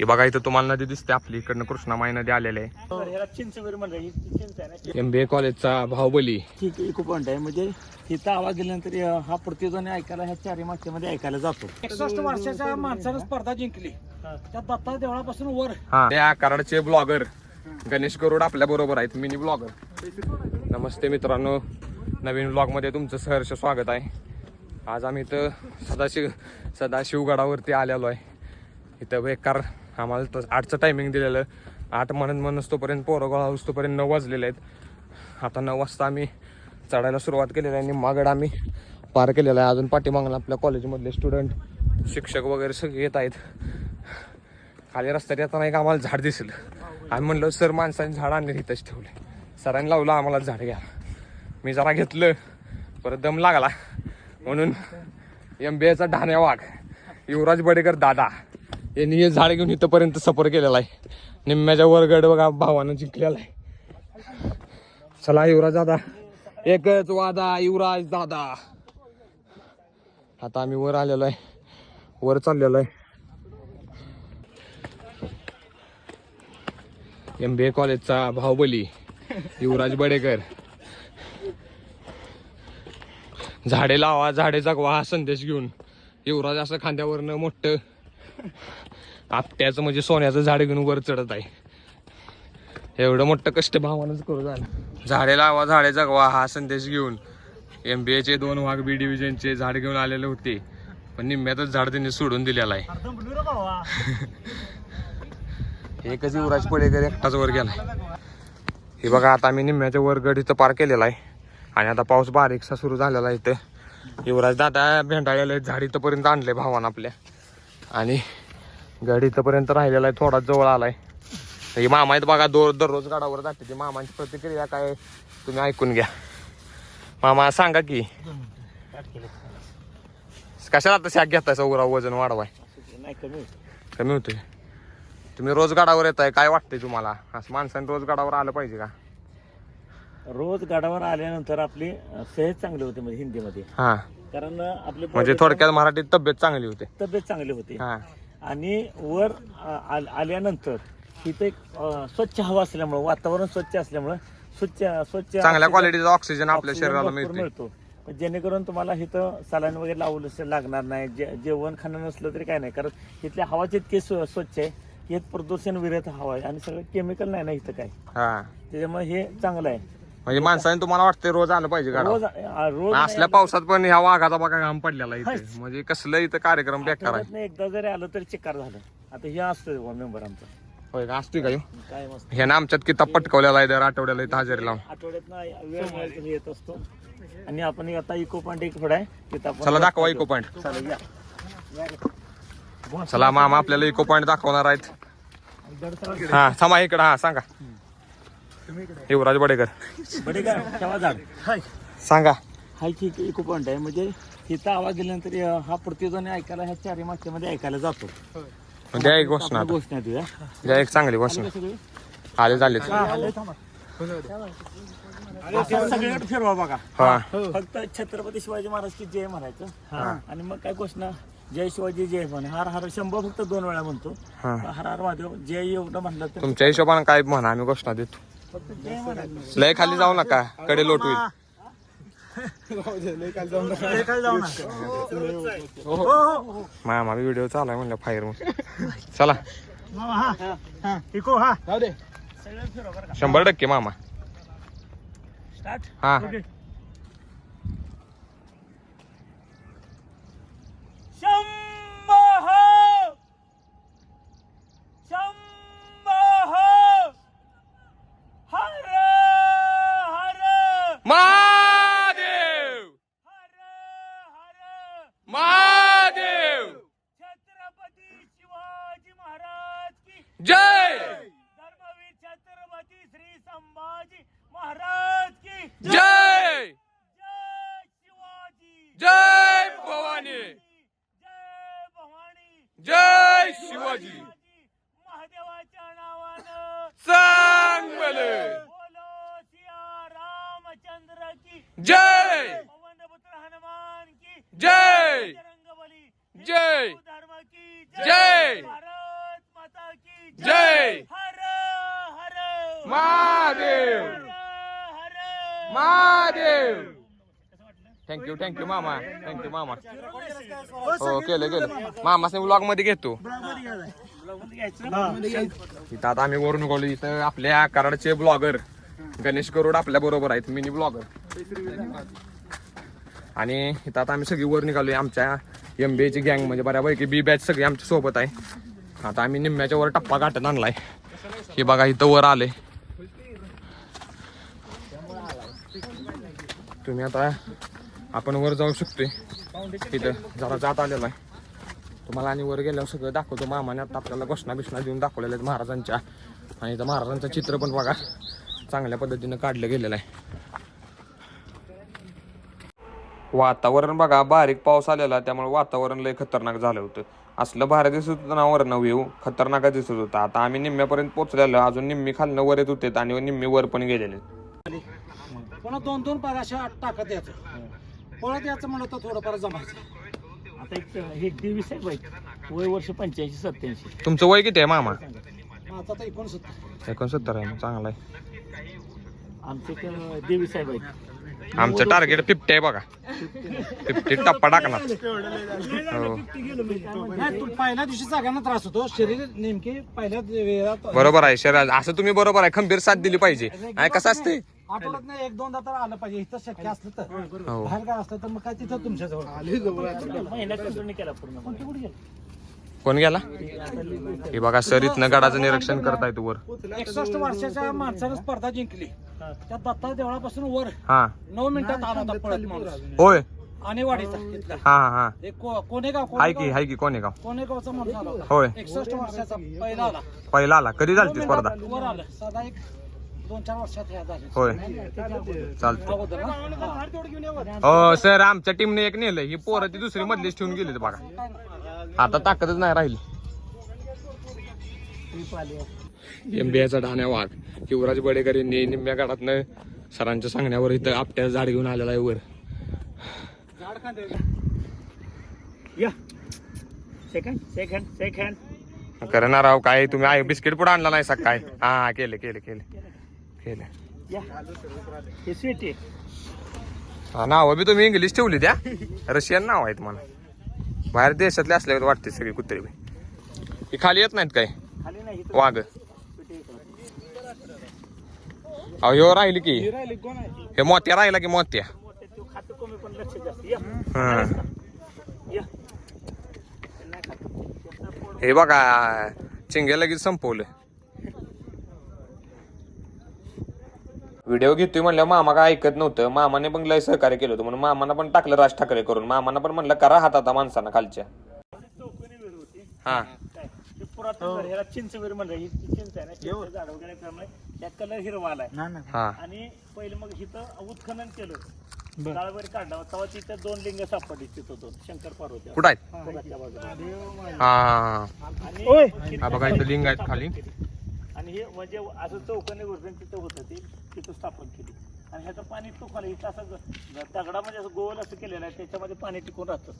हे बघा इथं तुम्हाला नदी दिसते आपली. इकडनं कृष्णामाई नदी आलेली आहे. ह्याला चिंचवरी म्हणलं ही चिंच आहे ना? एम बी ए कॉलेजचा भाऊबली ठीक इको पॉईंट आहे? म्हणजे इथं आवाज गेल्यानंतर हा प्रत्येकजण ऐकायला ह्या चारी मागच्यामध्ये ऐकायला जातो. एकसष्ट वर्षाच्या माणसानं स्पर्धा जिंकली. त्या दत्ता देवळापासून वर. हा. त्या कराडचे ब्लॉगर. गणेश गरुड आपल्या बरोबर आहेत मिनी ब्लॉगर. नमस्ते मित्रांनो. नवीन ब्लॉगमध्ये तुमचं सहर्ष स्वागत आहे. आज आम्ही इथं सदाशिव सदाशिवगडावरती आलेलो आहे. इथं बेकार आम्हाला तर आठचं टायमिंग दिलेलं. आठ म्हणत म्हणत तोपर्यंत पोरं गोळा तोपर्यंत नऊ वाजलेले आहेत. आता नऊ वाजता आम्ही चढायला सुरुवात केलेली आहे आणि मागड आम्ही पार केलेला आहे. अजून पाठीमागला आपल्या कॉलेजमधले स्टुडंट शिक्षक वगैरे सगळे येत आहेत. खाली रस्त्यात येताना एक आम्हाला झाड दिसलं. आम्ही म्हणलं सर माणसाने झाड आणले इथंच ठेवले. सरांनी लावलं आम्हाला झाड घ्या. मी जरा घेतलं परत दम लागला. म्हणून एम बी एचा ढाण्या वाघ युवराज बडेकर दादा. यांनी हे झाड घेऊन इथंपर्यंत सफर केलेला आहे. निम्म्याच्या वरगड बघा भावानं जिंकलेला आहे. चला युवराज दादा. एकच वादा युवराज दादा. आता आम्ही वर आलेलो आहे. वर चाललेलो आहे. एम बी ए कॉलेजचा भाऊबली युवराज बडेकर. झाडे लावा झाडे जगवा हा संदेश घेऊन. युवराज असं खांद्यावरनं मोठं आपट्याचं म्हणजे सोन्याचं झाड घेऊन वर चढत आहे. एवढं मोठं कष्ट भावानंच करू झालं. झाडे लावा झाडे जगवा हा संदेश घेऊन. एम बी एचे दोन वाघ बी डिव्हिजनचे झाड घेऊन आलेले होते. पण निम्म्यातच झाड त्यांनी सोडून दिलेलं आहे. एकच युवराज पडेकर एकटाच वर गेलाय. हे बघा आता आम्ही निम्म्याच्या वर गड इथं पार केलेला आहे. आणि आता पाऊस बारीकसा सुरू झालेला आहे इथं. युवराज दादा भेंडाळलेलं झाड इथंपर्यंत आणले भावानं आपल्या. आणि गड इथंपर्यंत राहिलेला आहे थोडा जवळ आलाय. हे मामा आहेत बघा दो दररोज गडावर जाते ते. मामांची प्रतिक्रिया काय तुम्ही ऐकून घ्या. मामा सांगा की. कशाला आता शाक घेताय सौरा वजन वाढवाय? नाही कमी कमी होते तुम्ही रोज गडावर येत आहे काय वाटतंय तुम्हाला? असं माणसाने रोज गडावर आलं पाहिजे का? रोज गाडावर आल्यानंतर आपली अं, सेहत चांगली होते म्हणजे हिंदीमध्ये. हा. कारण आपली म्हणजे थोडक्यात मराठीत तब्येत चांगली होते. तब्येत चांगली होती. हा. आणि वर आल- आल्यानंतर तिथे एक, अं, स्वच्छ हवा असल्यामुळं वातावरण स्वच्छ असल्यामुळं स्वच्छ स्वच्छ चांगल्या ऑक्सिजन- क्वालिटीचा ऑक्सिजन आपल्या ऑक्सिजन शरीराला भरपूर मिळतो. मिळतो. जेणेकरून तुम्हाला इथं सलाईन वगैरे लावलं लागणार नाही जे- जेवण खाणं नसलं तरी काय नाही. कारण इथल्या हवाची इतकी स्व- स्वच्छ आहे की यात प्रदूषण विरहित हवा आहे आणि सगळं केमिकल नाही ना इथं काय. हा. त्याच्यामुळे हे चांगलं आहे. म्हणजे माणसाने तुम्हाला वाटतंय रोज आलं पाहिजे रोज आ- रोज असल्या पावसात पण ह्या वाघाचा बघा घाम पडलेला इथे. म्हणजे कसलं इथं कार्यक्रम बेकार आहे. एकदा जरी आलं तरी चिकार झालं. आता हे असतं मेंबर आमचा. होय का? असतोय? काय मस्त. ह्यानं आमच्यात किताब पटकवलेला आहे दर आठवड्याला इथं हजेरी लावून. आठवड्यात वेळ मिळेल तसं येत असतो. आणि आपण आता इको पॉईंट एक आहे. तिथं आपण चला दाखवा इको पॉईंट चालेल या. चला मामा आपल्याला इको पॉईंट दाखवणार आहेत. हा थांबा इकडं हा सांगा. युवराज बडेकर. बडे का ठेवा झाड सांगा. हा ठीक इको पॉईंट आहे. म्हणजे इथं आवाज गेल्यानंतर अं, हा प्रत्येकजण ऐकायला ह्या चारी मागच्यामध्ये ऐकायला जातो. द्या एक घोषणा आता. नाही तुझ्या द्या एक चांगली घोषणा. आले झाले. फिरवा बघा. हा. फक्त छत्रपती शिवाजी महाराज की जय म्हणायचं. आणि मग काय घोषणा? जय शिवाजी जय म्हणे हर हर शंभर फक्त दोन वेळा म्हणतो. हा. हर हर महादेव जय एवढं म्हणलं तर तुमच्या हिशोबाने काय म्हणा आम्ही घोषणा देतो. लय खाली जाऊ नका. कडे लोट होईल. मामा व्हिडिओ चालू आहे म्हणलं फायर म्हणून चला. हा शंभर टक्के मामा. स्टार्ट हा शंभो शंभो हर हर महादेव हर हर महादेव छत्रपती शिवाजी महाराज की जय धर्मवीर छत्रपती श्री संभाजी महाराज की जय जय शिवाजी जय भवानी जय भवानी जय शिवाजी. महादेवाच्या नावानं. चांगले बोलो सिया रामचंद्र की जय. पवनपुत्र हनुमान की जय. बजरंगबली. जय. धर्म की जय. भारत माता जय. हर हर. महादेव. हर. Mahadev. Thank you thank you मामा थँक्यू मामा हो केलं केलं. मामाने ब्लॉगमध्ये घेतो. इथं आता आम्ही वरून निघालो इथं आपल्या कराडचे ब्लॉगर गणेश गरुड आपल्या बरोबर आहेत मिनी ब्लॉगर आणि इथं आता आम्ही सगळी वर निघालोय आमच्या एम बी ची गँग म्हणजे बऱ्यापैकी बी बॅच सगळी आमच्यासोबत आहे. आता आम्ही निम्म्याच्या वर टप्पा गाठत आणलाय. हे बघा इथं वर आले. तुम्ही आता आपण वर जाऊ शकतोय. तिथं जरा जात आलेला आहे. तुम्हाला आणि वर गेल्यावर सगळं दाखवतो. मामाने आता आपल्याला घोषणा बिष्णा देऊन दाखवलेल्या आहेत महाराजांच्या. आणि इथं महाराजांचं चित्र पण बघा. चांगल्या पद्धतीनं काढलं गेलेलं आहे. वातावरण बघा बारीक पाऊस आलेला त्यामुळे वातावरण लय खतरनाक झालं होतं. असलं भारी दिसत होतं ना वरनं व्यू खतरनाक दिसत होता. आता आम्ही निम्म्यापर्यंत पोहोचलेलो अजून निम्मी खालनं वर येत होते आणि निम्मी वर पण गेलेले दोन दोन टाकत यायचं. पळत यायचं म्हणलं तर थोडंफार जमायचं. आता एक हे देवीस आहे बाईक वय वर्ष पंच्याऐंशी सत्याऐंशी तुमचं वय किती आहे मामा? आता तर एकोणसत्तर. एकोणसत्तर आहे मग चांगला आहे. आमचे एक देवीस आहे बाईक आमचं टार्गेट फिफ्टी आहे बघा. फिफ्टी टप्पा टाकणार हो. पहिल्या दिवशी सगळ्यांना त्रास होतो. शरीर नेमके पहिल्या वेळात बरोबर आहे शरीर असं तुम्ही बरोबर आहे. खंबीर साथ दिली पाहिजे. आणि कसं असते आठवड्यात नाही एक दोनदा तर आलं पाहिजे. इथं शक्य असलं तर. हो. बाहेर काय असलं तर मग काय तिथं तुमच्या जवळ. कोण गेला? हे बघा सर इथनं गडाचं निरीक्षण करतायत वर. एकसष्ट वर्षाच्या माणसानं स्पर्धा जिंकली. त्या दत्ता देवळापासून वर. हा. नऊ मिनिटात आला होता पळत माणूस. होय. आणि वाडीचा इथला. हा हा हा. एक को- कोणेगाव हाय की कोणेगाव हाय की कोण आहे गाव कोणेगावचा माणूस आला होता. होय. एकसष्ट वर्षाचा पहिला आला. पहिला आला. कधी झाली ती स्पर्धा? वर आलं. साधा एक दोन चार वर्षात ह्या झाले होय. चालतं अगोदर ना? हो सर आमच्या टीमने एक नेलं ही पोरं ती दुसरी मधलीच ठेवून गेली बघा. आता ताकदच नाही राहिली. एमबीआयचा ढाण्या वाघ युवराज बडेकर यांनी निम्म्या गाडातनं सरांच्या सांगण्यावर इथं आपट्याचं झाड घेऊन आलेला आहे वर. या. सेकंड सेकंड सेकंड करणार राव काय तुम्ही आहे बिस्किट पुढे आणला नाही सकाळ? हा हा केले केले केले. केले. या. हे स्वीट आहे. हा नाव बी तुम्ही इंग्लिश ठेवली त्या? रशियन नाव आहेत मला. बाहेर देशातले असल्यावर वाटते सगळी कुत्री बी. ही खाली येत नाहीत काय? खाली नाही इथं वाघ. अहो ह्यो राहिली की. हे मोत्या राहिला की मोत्या? हा. हे बघा चिंगे लगेच संपवलं. व्हिडिओ घेतोय म्हणलं मामा काय ऐकत नव्हतं. मामाने पण लय सहकार्य केलं होतं. म्हणून मामानं पण टाकलं राज ठाकरे करून. मामानं पण म्हणलं करा हात आता माणसानं खालच्या. हा. काय ते पुरातन घर ह्याला चिंचवेर म्हणलं. ही ती चिंच आहे ना चिंच झाड वगैरे त्यामुळे त्यात कलर हिरवा आलाय हा. आणि पहिले मग इथं उत्खनन केलं. गाळवर काढला. तेव्हा तिथं दोन लिंग सापडली तिथं दोन. शंकर पार्वती. कुठं आहेत. हा हा आणि हा बघा इथं लिंग आहेत खाली. आणि हे म्हणजे असं चौकाने वर्धन तिथं होतं ते तिथं स्थापन केली. आणि ह्याचं पाणी तुकाला इथं असं दगडामध्ये असं गोल असं केलेलं आहे त्याच्यामध्ये पाणी टिकून राहतं.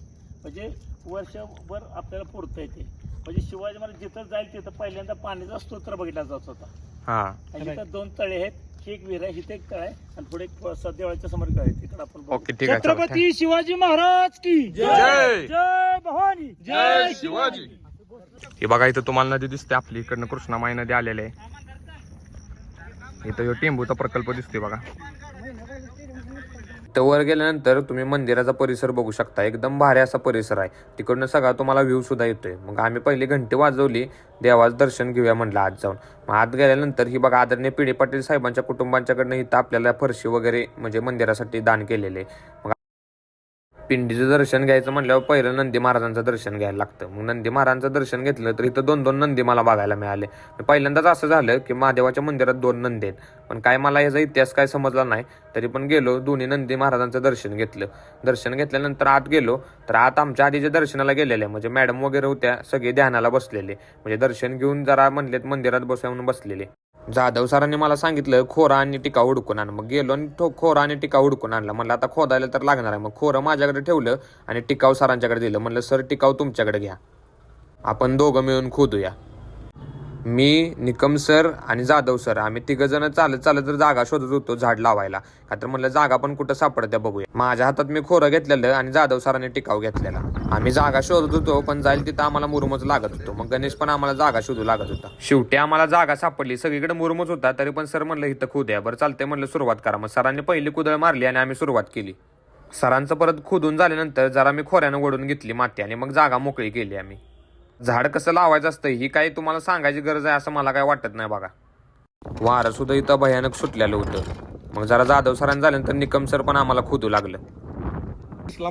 म्हणजे वर्षभर आपल्याला पुरतं येते म्हणजे शिवाजी महाराज जिथं जाईल तिथं पहिल्यांदा पाण्याचा स्तोत्र बघितला जात होता. हा. आणि इथं दोन तळे आहेत एक विहीर आहे इथे एक तळ आहे आणि पुढे सदेवाच्या समोर तळ आहे तिकडे आपण बघू. ओके ठीक आहे चला. छत्रपती शिवाजी महाराज की जय! जय भवानी. जय शिवाजी. हे बघा इथं तुम्हाला नदी दिसते आपली. इकडनं कृष्णामाई नदी आलेली आहे. इथं ह्यो टेंबूचा प्रकल्प दिसतोय बघा. तर वर गेल्यानंतर तुम्ही मंदिराचा परिसर बघू शकता. एकदम भारी असा परिसर आहे. तिकडनं सगळा तुम्हाला व्ह्यू सुद्धा येतोय. मग आम्ही पहिली घंटी वाजवली. देवाचं दर्शन घेऊया म्हणलं आज जाऊन. मग आत गेल्यानंतर ही बघा आदरणीय पिढी पाटील साहेबांच्या कुटुंबांच्याकडनं इथं आपल्याला फरशी वगैरे म्हणजे मंदिरासाठी दान केलेले मग पिंडीचं दर्शन घ्यायचं म्हटल्यावर पहिलं नंदी महाराजांचं दर्शन घ्यायला लागतं. मग नंदी महाराजांचं दर्शन घेतलं तर इथं दोन दोन नंदी मला बघायला मिळाले. पहिल्यांदाच असं झालं की महादेवाच्या मंदिरात दोन नंदी आहेत. पण काय मला याचा इतिहास काय समजला नाही तरी पण गेलो दोन्ही नंदी महाराजांचं दर्शन घेतलं. दर्शन घेतल्यानंतर आत गेलो तर आत आमच्या आधीच्या दर्शनाला गेलेले म्हणजे मॅडम वगैरे होत्या सगळे ध्यानाला बसलेले. म्हणजे दर्शन घेऊन जरा म्हणलेत मंदिरात बसवून बसलेले. जाधव सरांनी मला सांगितलं खोरा आणि टिका हुडकून आण. मग गेलो आणि तो खोरा आणि टिका हुडकून आणला. म्हणलं आता खोदायला तर लागणार आहे. मग खोरं माझ्याकडे ठेवलं आणि टिकाव सरांच्याकडे दिलं. म्हणलं सर टिकाव तुमच्याकडे घ्या. आपण दोघं मिळून खोदूया. मी निकम सर आणि जाधव सर. आम्ही तिघ जण चालत चालत जर जागा शोधत होतो झाड लावायला. का तर म्हणलं जागा पण कुठं सापडत्या बघूया. माझ्या हातात मी खोरं घेतलेलं आणि जाधव सरांनी टिकाव घेतलेला. आम्ही जागा शोधत होतो पण जाईल तिथं आम्हाला मुरमच लागत होतो. मग गणेश पण आम्हाला जागा शोधू लागत होता. शेवटी आम्हाला जागा सापडली. सगळीकडे मुरमच होता तरी पण सर म्हणलं इथं खुद्या. बरं चालतंय म्हणलं सुरुवात करा. मग सरांनी पहिली कुदळ मारली आणि आम्ही सुरुवात केली. सरांचं परत खोदून झाल्यानंतर जरा मी खोऱ्यानं ओढून घेतली माती आणि मग जागा मोकळी केली आम्ही. झाड कसं लावायचं असतं ही काही तुम्हाला सांगायची गरज आहे असं मला काय वाटत नाही बघा. वारं सुद्धा इथं भयानक सुटलेलं होतं. मग जरा जाधव सरांनी झाल्यानंतर निकम सर पण आम्हाला खोदू लागलं.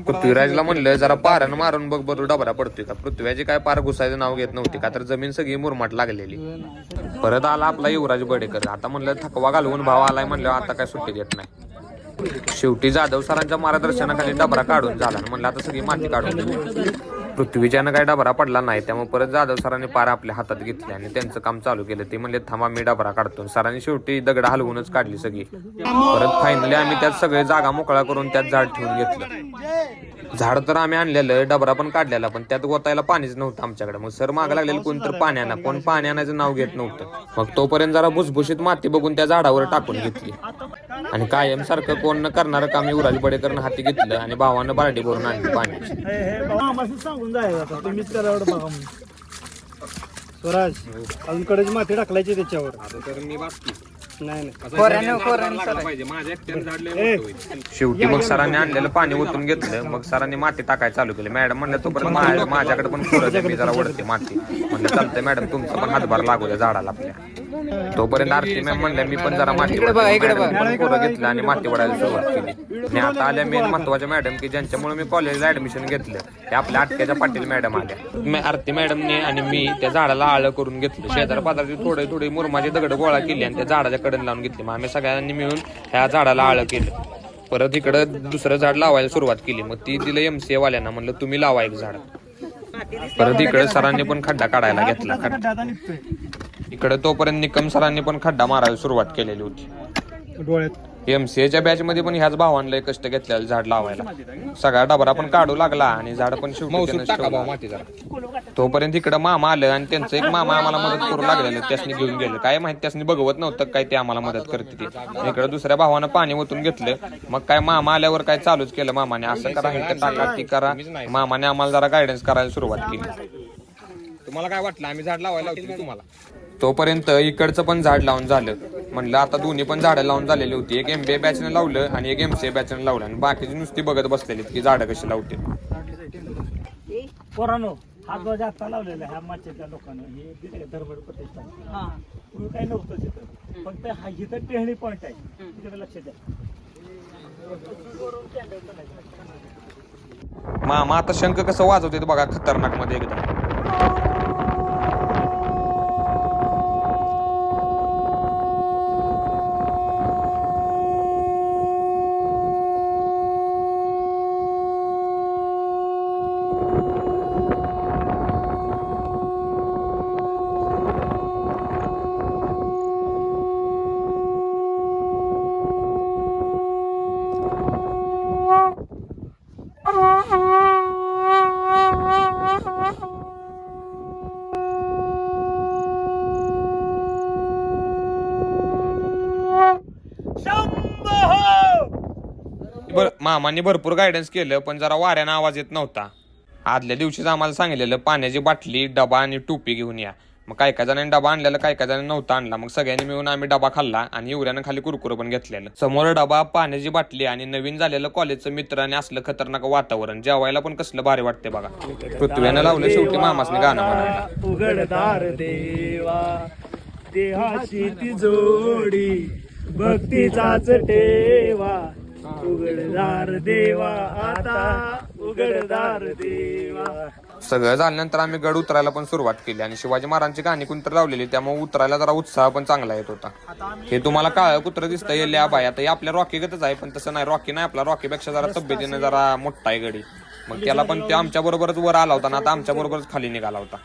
पृथ्वीराजला म्हणलं जरा पारण मारून बघ बरोबर डबरा पडतोय का? पृथ्वीराजी काय पार घुसायचं नाव घेत नव्हती का? तर जमीन सगळी मुरमाट लागलेली. परत आला आपला युवराज बडेकर. आता म्हणलं थकवा घालवून भाव आलाय म्हणलं आता काय सुट्टी देत नाही. शेवटी जाधव सरांच्या मार्गदर्शनाखाली डबरा काढून झाला. आणि म्हणलं आता सगळी माती काढून पृथ्वीच्यानं काही डबरा पडला नाही त्यामुळे परत जाधव सरांनी पार आपल्या हातात घेतली आणि त्यांचं काम चालू केलं. ते म्हणले थांबा मी डबरा काढतो. सरांनी शेवटी दगड हलवूनच काढली सगळी. परत फायनली आम्ही त्यात सगळे जागा मोकळा करून त्यात झाड ठेवून घेतलं. झाड तर आम्ही आणलेलं डबरा पण काढलेला पण त्यात गोतायला पाणीच नव्हतं आमच्याकडे. मग सर माग लागलेलं कोण तर पाणी आणा. कोण पाणी आणायचं नाव घेत नव्हतं. मग तोपर्यंत जरा भुसभुशीत माती बघून त्या झाडावर टाकून घेतली. आणि कायम सारखं कोण न करणारं काम युवराज बडेकरनं हाती घेतलं आणि भावानं बाल्टी भरून आणली हे हे आम्हाला सांगून जायचं आता तुम्हीच करा एवढं बघा म्हणून. स्वराज अजून कडेची माती टाकलायची त्याच्यावर. तर मी नाही नाही शेवटी मग सरांनी आणलेलं पाणी ओतून घेतलं मग सरांनी माती टाकायला चालू केली. मॅडम म्हणलं तोपर्यंत मा- माझ्याकडे पण खोरं मी जरा ओढते माती. म्हणलं चालतंय मॅडम तुमचा पण हातभार लागू द्या झाडाला आपल्या. तोपर्यंत आरती मॅम म्हणल्या मी पण जरा माती खोरं घेतलं आणि माती वडायला सुरुवात केली. आणि आता आल्या मेन महत्त्वाच्या मॅडम की ज्यांच्यामुळे मी कॉलेजला ऍडमिशन घेतलं ते आपल्या आटक्याच्या पाटील मॅडम आल्या. मी- आरती मॅडमने आणि मी त्या झाडाला आळं करून घेतलं. शेजार पाजारची थोडे थोडे मुरमाचे दगड गोळा केली आणि त्या झाडाच्या कडन लावून घेतली. मग आम्ही सगळ्यांनी मिळून ह्या झाडाला आळं केलं. परत इकडं दुसरं झाड लावायला सुरुवात केली. मग ती दिलं एमसीए वाल्यांना. म्हणलं तुम्ही लावा एक झाड. परत इकडे सरांनी पण खड्डा काढायला घेतला. खड्डा इकडे तोपर्यंत निकम सरांनी पण खड्डा मारायला सुरुवात केलेली होती. डोळ्यात. एमसीएच्या बॅच मध्ये पण ह्याच भावांना कष्ट घेतलेलं झाड लावायला. सगळा डबरा पण काढू लागला आणि झाड पण शेवटी. तोपर्यंत इकडं मामा आलं आणि त्यांचं एक मामा आम्हाला मदत करू लागलेलं. त्यासनी घेऊन गेलं. काय माहीत त्यासनी बघवत नव्हतं काय ते आम्हाला मदत करते ते. इकडं दुसऱ्या भावानं पाणी ओतून घेतलं. मग काय मामा आल्यावर काय चालूच केलं मामाने. असं करा हे टाका ती करा. मामाने आम्हाला जरा गायडन्स करायला सुरुवात केली. तुम्हाला काय वाटलं? आम्ही झाड लावायला तुम्हाला? तोपर्यंत इकडचं पण झाड लावून झालं. म्हणलं आता दोन्ही पण झाडं लावून झालेली होती. एक एमबीए बॅचने लावलं आणि एक एमसीए बॅचने लावलं. आणि बाकीची नुसती बघत बसलेली की झाडं कशी लावते. पोरानो हा ध्वज आता लावलेला आहे ह्या माचेच्या लोकांना हे दिले धर्मड प्रतिष्ठान. पूर्वी काही नव्हतं तिथं. फक्त हा इथं टेहणी पॉईंट आहे. तिकडे लक्ष द्या. मामा आता शंख कसं वाजवते बघा खतरनाकमध्ये एकदम. बर मामाने भरपूर गायडन्स केलं पण जरा वाऱ्यानं आवाज येत नव्हता. आदल्या दिवशीच आम्हाला सांगितलेलं पाण्याची बाटली डबा आणि टोपी घेऊन या. मग काय काय जणांनी डबा आणलेला काय काय जणांनी नव्हता आणला. मग सगळ्यांनी मिळून आम्ही डबा खाल्ला आणि एवढ्यानं खाली कुरकुर पण घेतलेलं. समोर डबा पाण्याची बाटली आणि नवीन झालेलं कॉलेजचं मित्र आणि असलं खतरनाक वातावरण जेवायला पण कसलं भारी वाटते बघा. पृथ्वीनं लावलं शेवटी मामासने गाणं म्हणा. उघडदार देवा देहाची ती जोडी भक्तीचाच ठेवा. उघडदार देवा आता उघडदार देवा. सगळं झाल्यानंतर आम्ही गड उतरायला पण सुरुवात केली आणि शिवाजी महाराजांची गाणी कोणतर लावलेली त्यामुळे उतरायला जरा उत्साह पण चांगला येत होता. हे तुम्हाला काळ कुत्र दिसतं येले आबाय आता हे आपल्या रॉकी गतच आहे पण तसं नाही. रॉकी नाही आपला रॉकी पेक्षा जरा तब्येतीने जरा मोठा आहे गडी. मग त्याला पण ते आमच्या बरोबरच वर आला होता ना आता आमच्या बरोबरच खाली निघाला होता.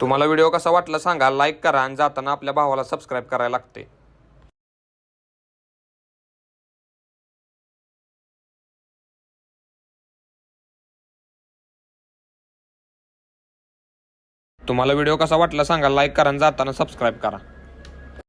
तुम्हाला व्हिडिओ कसा वाटला सांगा लाईक करा आणि जाताना आपल्या भावाला सबस्क्राईब करायला लागते. तुम्हाला व्हिडिओ कसा वाटला सांगा लाईक करा आणि जाताना सबस्क्राईब करा.